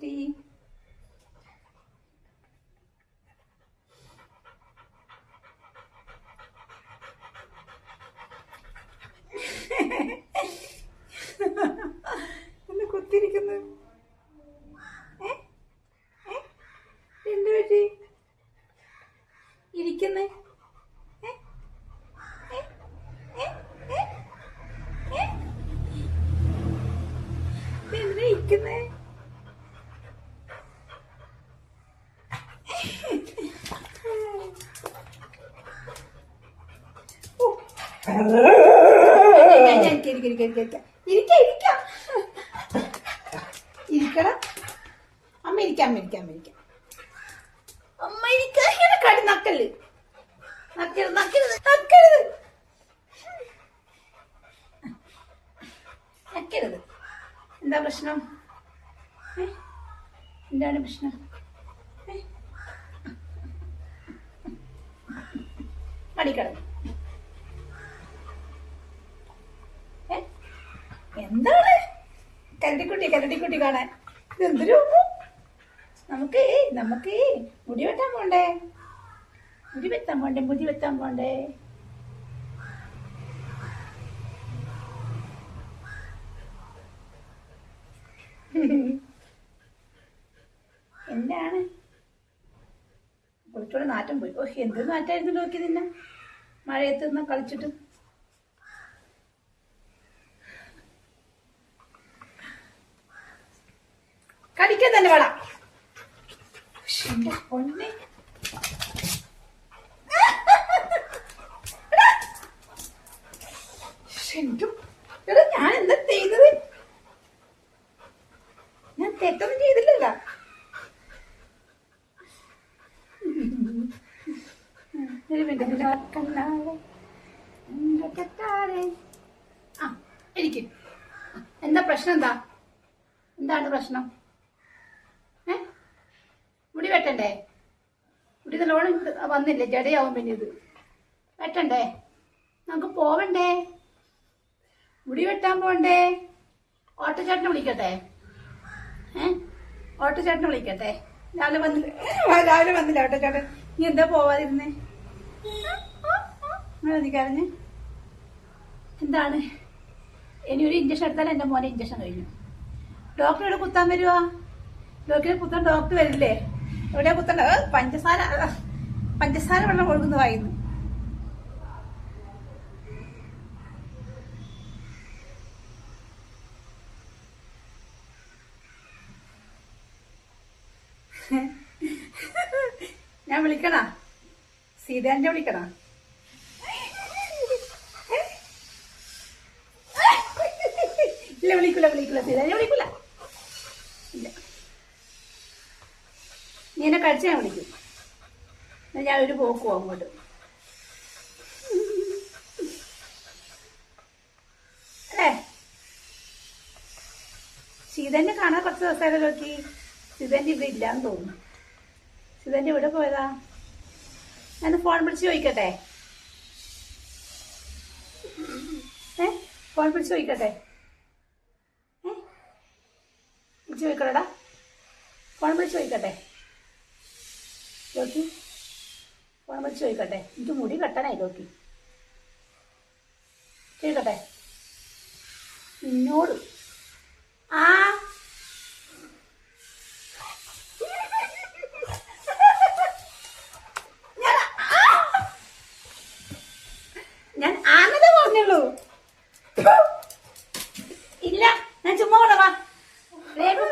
പറ്റി എന്നെ കുത്തിരിക്കുന്നു? എന്ത് പറ്റി ഇരിക്കുന്നേ ഏ? ഏ? ഏ? ഏ? ഏ? എന്തിനാ ഇരിക്കുന്നേ ഓ. ഞാൻ- ഞാൻ ഇരിക്കാം, ഇരിക്കാം. അമ്മ എന്താ പ്രശ്നം? എന്താണ് പ്രശ്നം? ഏ? മടിക്കടന്നു ഏ? എന്താണ്? കരടിക്കുട്ടി കരടിക്കുട്ടി കാണാൻ. ഇതെന്തൊരു നമുക്ക് നമുക്ക് മുടി വെട്ടാൻ പോണ്ടേ? മുടി വെത്താൻ പോണ്ടേ മുടി വെത്താൻ പോണ്ടേ? എന്താണ്? കുറച്ചുകൂടെ നാറ്റം പോയി. ഓ എന്ത് നാറ്റായിരുന്നു നോക്കി നിന്നെ? മഴയത്ത് നിന്ന് കളിച്ചിട്ട്. കടിക്കാൻ തന്നെ വേണം. പൊന്നെ. എന്താ ചെയ്തില്ലല്ലോ. എനിക്ക്. എന്താ പ്രശ്നം എന്താ? എന്താണ് പ്രശ്നം? മുടി വെട്ടണ്ടേ? മുടി നല്ലോണം വന്നില്ലേ? ജടയാവും പിന്നെ ഇത്. വെട്ടണ്ടേ? നമുക്ക് പോവണ്ടേ? മുടി വെട്ടാൻ പോണ്ടേ ഓട്ടോചേട്ടനെ വിളിക്കട്ടെ? ഏ? ഓട്ടോചേട്ടനെ വിളിക്കട്ടെ? രാവിലെ വന്നില്ല. രാവിലെ വന്നില്ല ഓട്ടോചേട്ടൻ നീ എന്താ പോവാതിരുന്നേ? അങ്ങനെ നീ എന്താണ്? ഇനി ഒരു ഇഞ്ചക്ഷൻ എടുത്താൽ എന്റെ മോനെ ഇഞ്ചക്ഷൻ കഴിഞ്ഞു ഡോക്ടറെ കുത്താൻ വരുവാ? ഡോക്ടറെ കുത്താൻ ഡോക്ടർ വരില്ലേ? എവിടെയാ കുത്തണ്ട? പഞ്ചസാര പഞ്ചസാര വെള്ളം കൊടുക്കുന്നു വായുന്നു. ഞാൻ വിളിക്കണ സീതാന്റെ വിളിക്കണ ഇല്ല വിളിക്കൂല വിളിക്കൂല. സീതാന്റെ വിളിക്കൂല. ഇല്ല. നീ എന്നെ കഴിച്ച് ഞാൻ വിളിക്കും. എന്നാൽ ഞാൻ ഒരു പോക്ക് പോകും അങ്ങോട്ട് അല്ലേ സീതന്റെ കാണാൻ കുറച്ച് ദിവസമായാലും നോക്കി ശീതന്റെ ഇവിടെ ഇല്ലാന്ന് തോന്നുന്നു. ശീതന്റെ ഇവിടെ പോയതാ. ഞാൻ ഫോൺ വിളിച്ച് ചോദിക്കട്ടെ? ഏ? ഫോൺ വിളിച്ച് ചോദിക്കട്ടെ? ഏ? ഫോൺ വിളിച്ച് ചോദിക്കട്ടെ? ലോക്കി ഫോൺ വിളിച്ച് ചോദിക്കട്ടെ എനിക്ക് മുടി കെട്ടണേ നോക്കി ചോദിക്കട്ടെ നിന്നോട് ആ. ഞാൻ ആ! ഞാൻ ആനത പറഞ്ഞുള്ളൂ ഇല്ല ഞാൻ ചുമ്മാ വാ വേഗം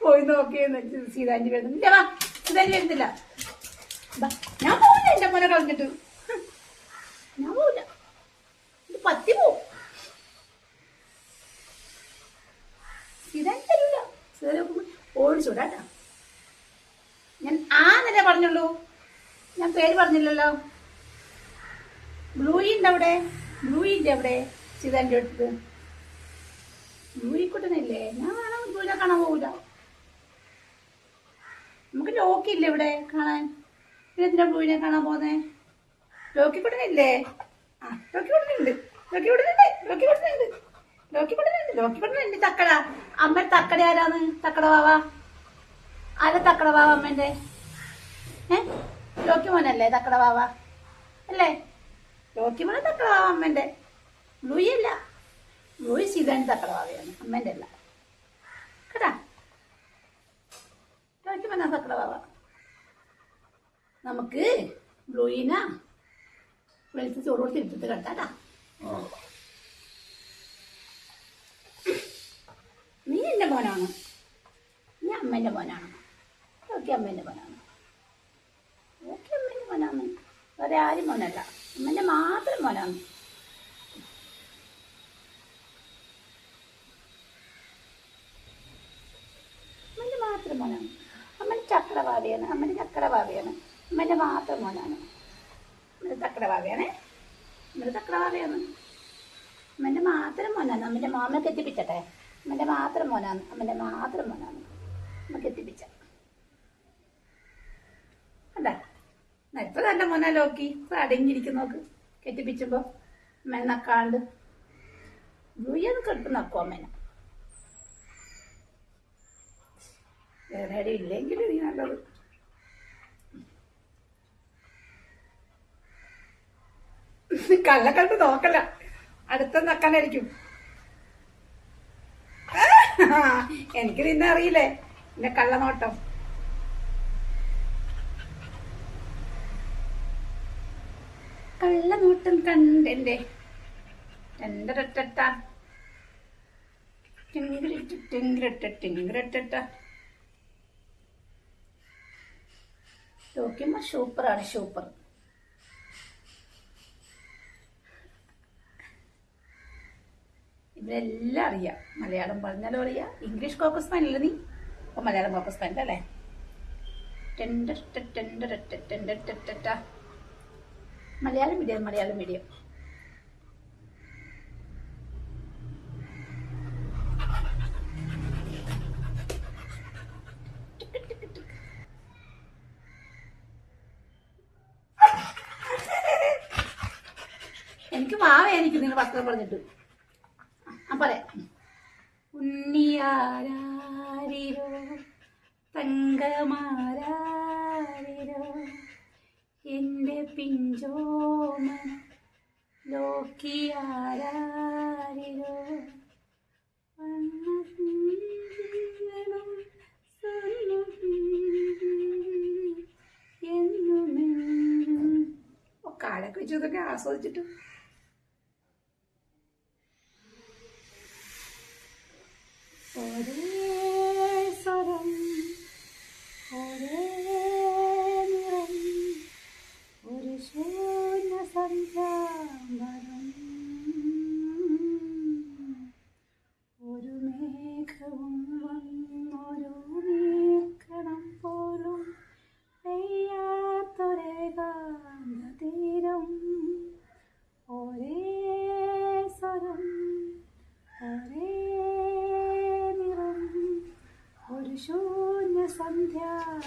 പോയി നോക്കിയെന്ന് സീതാഞ്ചി വരുന്നു ഇല്ല വാ. സീതാഞ്ചി വരുന്നില്ല ഞാൻ പോകില്ല എന്റെ മോനെ കളഞ്ഞിട്ട്. ഞാൻ പോവില്ല. ഇത് പത്തി പോവും. സീതാഞ്ചി തരൂല ഓടിച്ചൂടാട്ടാ ഞാൻ ആ നില പറഞ്ഞുള്ളൂ? ഞാൻ പേര് പറഞ്ഞില്ലല്ലോ. ബ്ലൂയിണ്ട് അവിടെ? ബ്ലൂയിന്റെ അവിടെ സീതാന്റെ അടുത്ത്. ബ്ലൂയിക്കുട്ടനല്ലേ? ഞാൻ കാണാൻ ബ്ലൂയിനെ കാണാൻ പോകില്ല നമുക്ക് ലോക്കില്ലേ ഇവിടെ കാണാൻ? എന്തിനാ ബ്ലൂവിനെ കാണാൻ പോന്നെ? ലോക്കി കുട്ടനില്ലേ ആ ലോക്കി കുട്ടനുണ്ട് ലോക്കി കുട്ടനുണ്ട് ലോക്കി കുട്ടനുണ്ട് ലോക്കി കുട്ടനുണ്ട് ലോക്കി കുട്ടനുണ്ട് തക്കട. അമ്മ തക്കട ആരാന്ന് തക്കട വാവാ. ആരെ തക്കടവാവ അമ്മേന്റെ? ഏ? ലോക്കി മോനല്ലേ തക്കട തക്കടവാവ അല്ലേ? ലോക്കി മോനെ തക്കട തക്കടവാവ അമ്മേന്റെ. ലൂയി അല്ല. ലൂയി സീതാന് തക്കട വാവയാണ്. അമ്മേന്റെ അല്ല. കേട്ടാ? ലോക്കി മോനാ തക്കടവാവ നമുക്ക് ബ്ലൂയിന വെളുത്ത് ചോറ് കൊടുത്ത് ഇരുത്തിട്ട് കണ്ടാട്ടാ നീ എന്റെ മോനാണ്. നീ അമ്മേന്റെ മോനാണ്. ഓക്കെ അമ്മേന്റെ മോനാണ്. ഓക്കെ അമ്മേന്റെ മോനാണ്. വേറെ ആരും മോനല്ല. അമ്മേന്റെ മാത്രം മോനാണ്. അമ്മേന്റെ മാത്രം മോനാണ്. അമ്മേന്റെ ചക്രവാദിയാണ് അമ്മേന്റെ ചക്രവാവിയാണ് അമ്മേന്റെ മാത്രം മോനാണ് അമ്മേന്റെ അമ്മേന്റെ ചക്രവാവിയാണ് അമ്മേന്റെ മാത്രം മോനാണ് അമ്മേന്റെ മാമ കെട്ടിപ്പിച്ചട്ടെ. അമ്മേന്റെ മാത്രം മോനാണ് അമ്മേന്റെ മാത്രം മോനാണ് അമ്മ കെട്ടിപ്പിച്ച അതാ ഇപ്പൊ നല്ല മോനാ ലോക്കി. ഇപ്പൊ അടങ്ങിയിരിക്കും നോക്ക്. കെട്ടിപ്പിച്ചുമ്പോ അമ്മേനെ നക്കാണ്ട് ബ്ലൂയൊന്ന് കെടുപ്പ് നക്കും അമ്മേനെ വേറെ ഇല്ലെങ്കിലും നീ കല്ല കള്ളക്കടുത്ത് നോക്കല്ല അടുത്ത നക്കാനായിരിക്കും. എനിക്ക് നിന്നെ അറിയില്ലേ? എന്റെ കള്ളനോട്ടം. കള്ളനോട്ടം കണ്ടെന്റെ. രണ്ടരട്ടട്ട. ടിങ്കിരിട്ട് സൂപ്പറാണ് സൂപ്പർ. ഇവരെല്ലാം അറിയാം. മലയാളം പറഞ്ഞാലും അറിയാം. ഇംഗ്ലീഷ് കോക്കസ് പാൻ നീ? അപ്പൊ മലയാളം കോക്കസ് പാൻ അല്ലേ മലയാളം മീഡിയം മലയാളം മീഡിയം എനിക്ക് വാവയായിരിക്കും നിങ്ങൾ വസ്ത്രം പറഞ്ഞിട്ട്. പറയാം ഉണ്ണിയാരാരിരോ തങ്കമാരാരിരോ എന്റെ പിഞ്ചോമന ലോക്കിയാരാരിരോ. കാലൊക്കെ വെച്ച് ഇതൊക്കെ ആസ്വദിച്ചിട്ട് ഒരേ Yeah.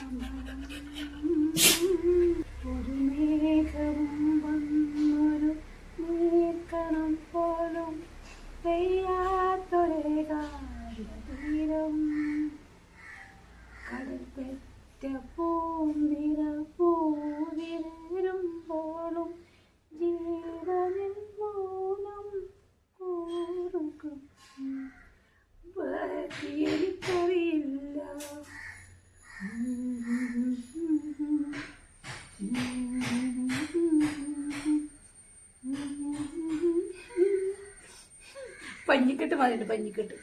പഞ്ഞിക്കെട്ട്. പഞ്ഞി കിട്ടും?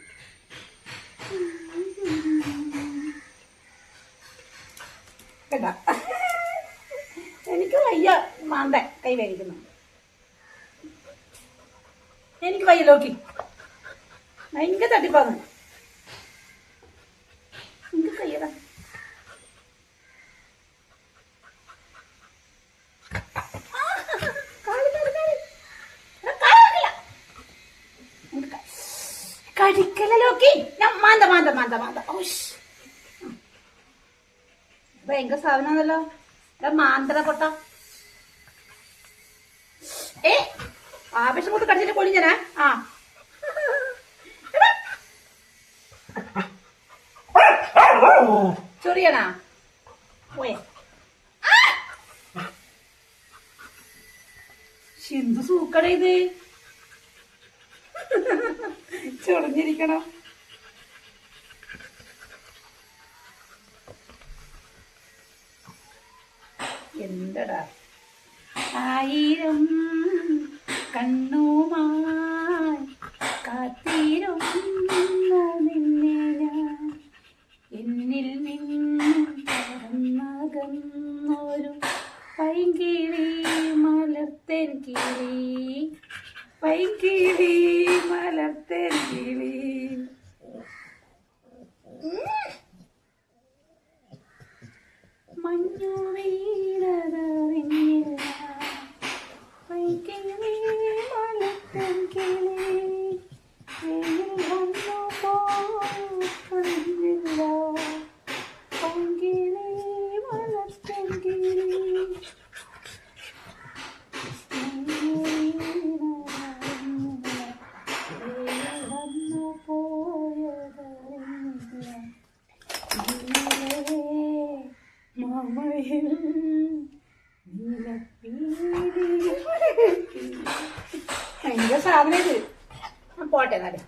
കേട്ടാ എനിക്ക് വയ്യ. മാന്ത കൈ വേദിക്കുന്നു എനിക്ക് വയ്യ നോക്കി ഭയങ്കര തട്ടിപ്പാന്ന് നോക്കി ഞാൻ മാന്ത മാന്ത മാന്ത മാന്ത. Oh, ഔഷ് ഭയങ്കര സാധനമാണല്ലോ മാന്തല പൊട്ട. ഏ ആവേശം കൊണ്ട് കടിച്ചിട്ട് പൊളിഞ്ഞനാ ആ. ചൊറിയണാ? പോയെ. എന്ത് സൂക്കട ഇത്? ചൊറിഞ്ഞിരിക്കണം? പൈക്കിളി മലർത്തെങ്കിളി മഞ്ഞു വീണതറിഞ്ഞില്ല. പൈക്കിളി മലർത്തെങ്കിളി Thank you. അഭിനയിച്ചു പോട്ടെ എന്നാലും.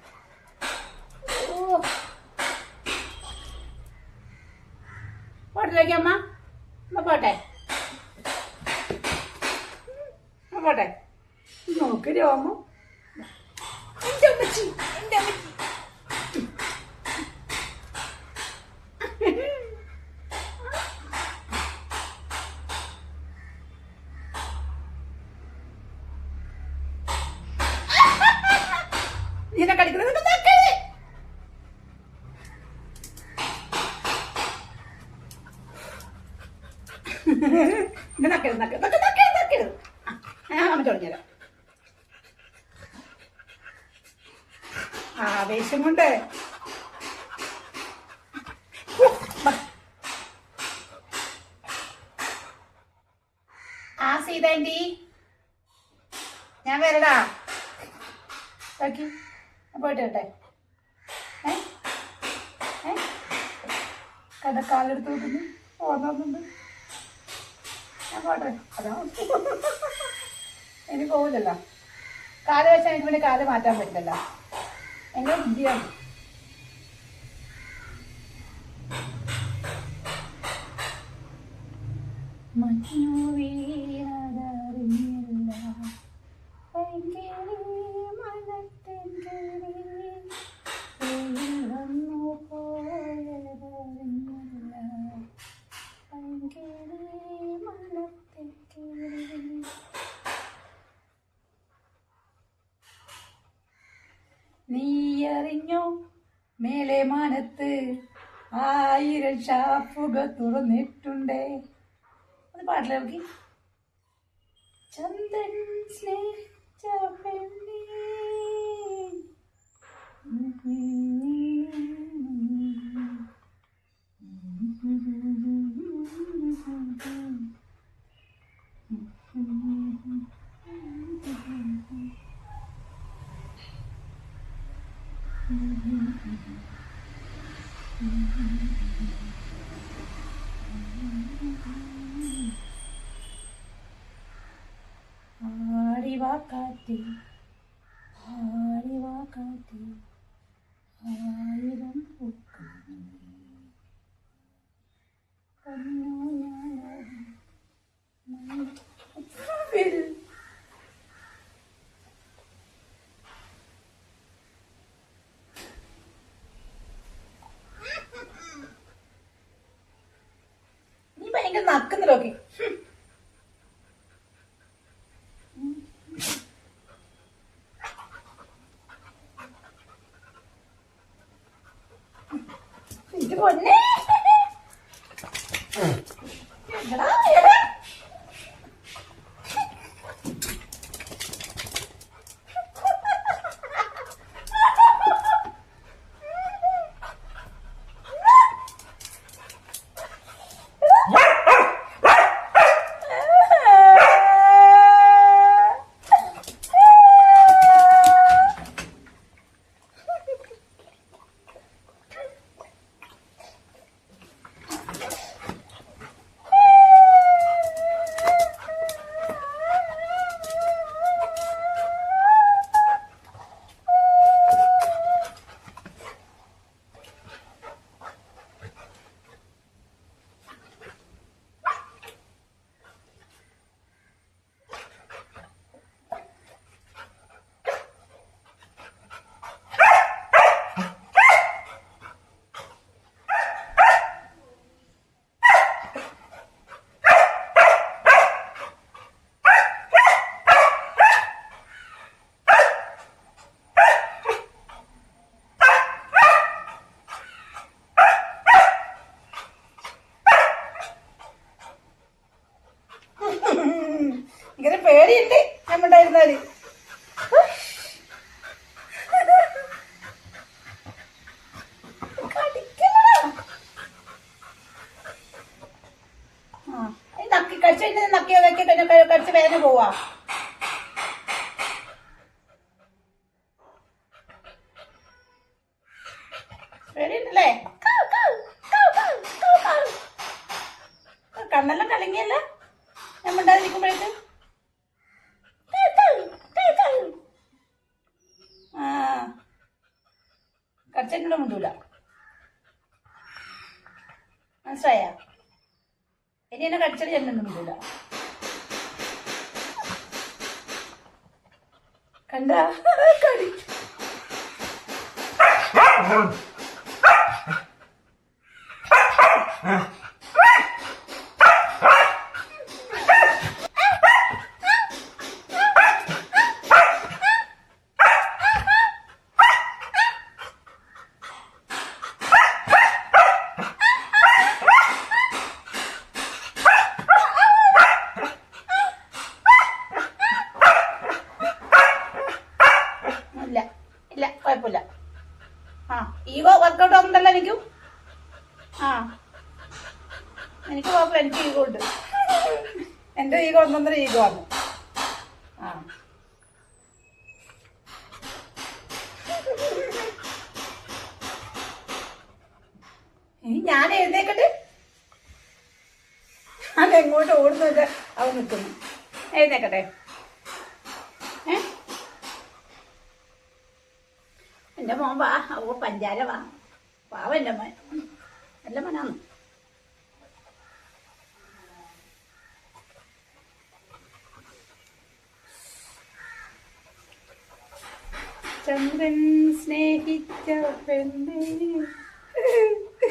സീതാന്റി ഞാൻ വരടാ. ഓക്കെ പോയിട്ട് വരട്ടെ. ഏ? ഏ? കടക്കാലെടുത്ത് നോക്കുന്നു. പോന്നുണ്ട് ഞാൻ പോട്ടെ. അതാ. ഇനി പോവില്ലല്ലോ. കാൽ വെച്ചാൽ എനിക്ക് പിന്നെ കാൽ മാറ്റാൻ പറ്റില്ലല്ലോ. എന്നെ ബുദ്ധിയാണ് വിമാനത്ത് ആയിരം ഷാപ്പുകൾ തുറന്നിട്ടുണ്ടേ. ഒന്ന് പാട്ടിലേക്ക് നടക്കുന്നില്ല നോക്കി വേദന പോവാ. കണ്ണെല്ലാം കലങ്ങിയല്ല? ഞാൻ മിണ്ടാതിരിക്കുമ്പോഴേക്ക് കൗ, കൗ, കൗ, കൗ. ആ കടിച്ചിട്ടുള്ള മുണ്ടൂല. മനസ്സിലായ? ഇനി എന്നെ കടിച്ചിട്ട് ചെന്നൊന്നും മുണ്ടൂല. കണ്ട? കടി ഇല്ല ഇല്ല കുഴപ്പമില്ല ആ ഈഗോ വർക്കൗട്ട് ആവുന്നുണ്ടല്ലോ എനിക്കും ആ എനിക്ക് കുഴപ്പമില്ല എനിക്ക് ഈഗോ ഉണ്ട് എന്റെ ഈഗോ ഒന്നൊന്നര ഈഗോ ആണ് ആ ഇനി ഞാൻ എഴുന്നേക്കട്ടെ? അത് എങ്ങോട്ട് ഓടുന്നത് അവൻ നിൽക്കുന്നു. എഴുന്നേക്കട്ടെ. ഏ? എന്റെ മോൻ വാ അവ പഞ്ചാര വാ. പാവ എന്റെ മോൻ. നല്ല മനാന്ന്. ചന്ദ്രൻ സ്നേഹിച്ച പെണ്ണേ